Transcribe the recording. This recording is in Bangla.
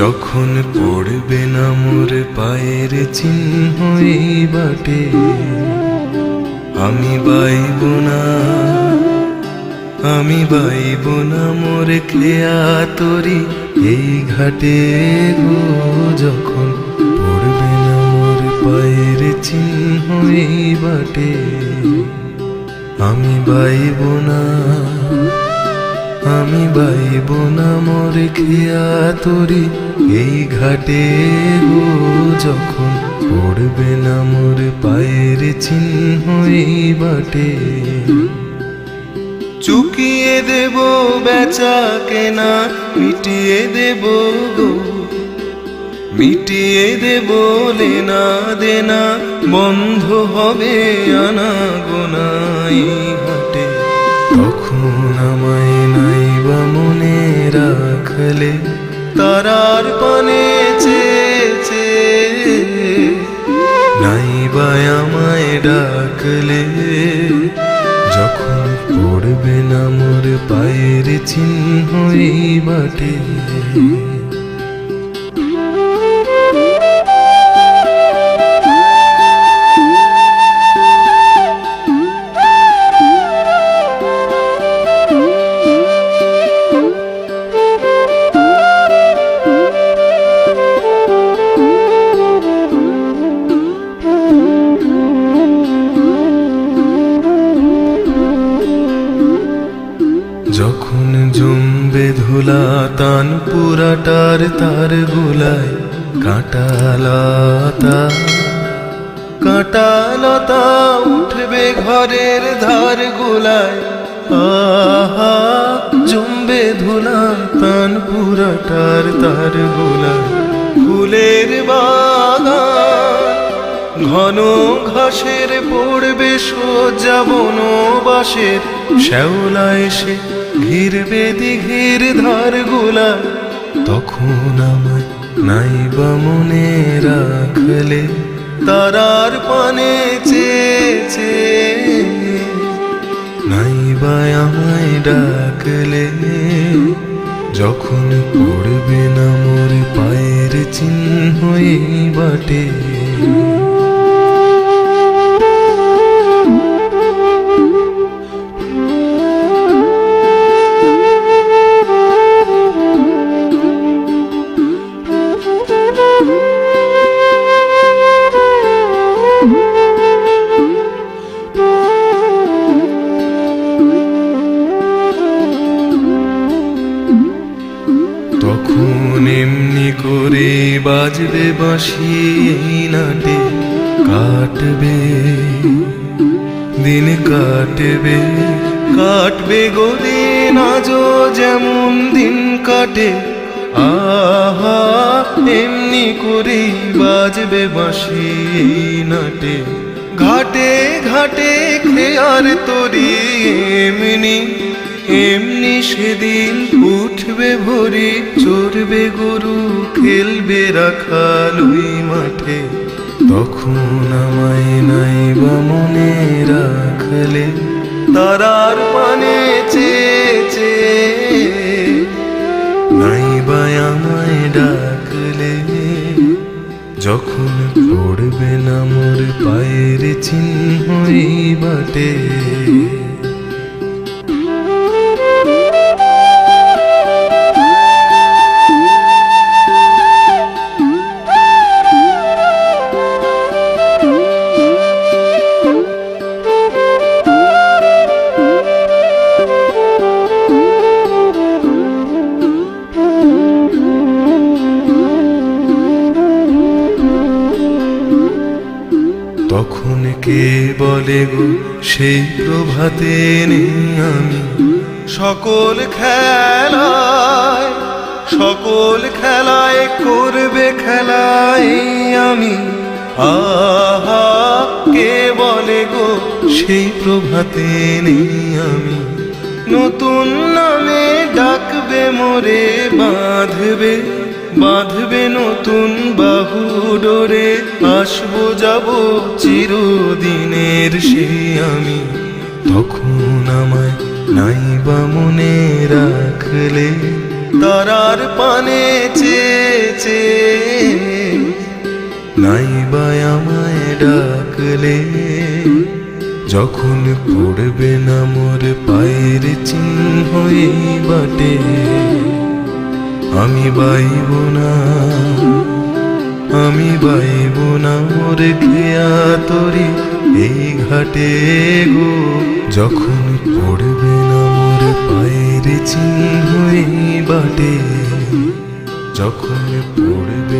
যখন পড়বে না মোর পায়ের চিহ্ন এই বাটে, আমি বাইব না, আমি বাইব না মোর খেয়া তরি এই ঘাটে গো যখন পড়বে না মোর পায়ের চিহ্ন এই বাটে, আমি বাইব না। আমি বাইব না মোর খেয়া তরি। এই ঘাটে গো যখন পড়বে না মোর পায়ের চিহ্ন এই বাটে। চুকিয়ে দেব বেচা কেনা, মিটিয়ে দেব গো। মিটিয়ে দেব লেনা দেনা, বন্ধ হবে আনা গোনাই হাটে তখন আমায় রাখলে তারার পানে চেয়েছে। নাই বা ডাকলে যখন পড়বে না মোর পায়ের চিহ্ন বাটে যখন জমবে ধুলা তান পুরাটার তার গোলায় কাঁটালতা কাঁটালতা উঠবে ঘরের ধার গোলায় আহা, জমবে ধুলা তান পুরাটার তার গোলায় ফুলের বাগান, ঘন ঘাসের পড়বে সোজা বনবাসের শ্যাওলা এসে ঘিরবে দিঘির ধার গোলা তখন আমায় নাই বা মনে রাখলে তারার পানে চেয়েছে। নাই বা আমায় ডাকলে যখন পড়বে না মোর পায়ের চিহ্ন বাটে। বাজবে বাঁশি নাটে, কাটবে, দিন কাটবে কাটবে গদিন আজও যেমন দিন কাটে। আহা, এমনি করে বাজবে বাঁশি নাটে। ঘাটে ঘাটে, খেয়ার তরি, এমনি এমনি সেদিন উঠবে ভরি, চড়বে গরু, খেলবে রাখাল ওই মাঠে। তখন আমায় নাই বা মনে রাখলে, তারার পানে চেয়েছে নাই বা আমায় ডাকলে। যখন পড়বে না মোর পায়ের চিহ্ন বাটে কে বলে গো সেই প্রভাতে আমি? সকল খেলায় সকল খেলায় করবে খেলায় আমি। আহা, কে বলে গো সেই প্রভাতে আমি? নতুন নামে ডাকবে, মোরে বাঁধবে বাঁধবে নতুন বাহু ডোরে। আসব, যাব চিরদিনের সে আমি, তখন আমায় নাই বা মনে রাখলে। তারার পানে চেয়েছে নাই বা আমায় ডাকলে। যখন পড়বে না মোর পায়ের চিহ্ন বাটে, আমি বাইব না। আমি বাইব না মোর খেয়া তরি, এই ঘাটে গো। যখন পড়বে না মোর পায়ের চিহ্ন বাটে, যখন পড়বে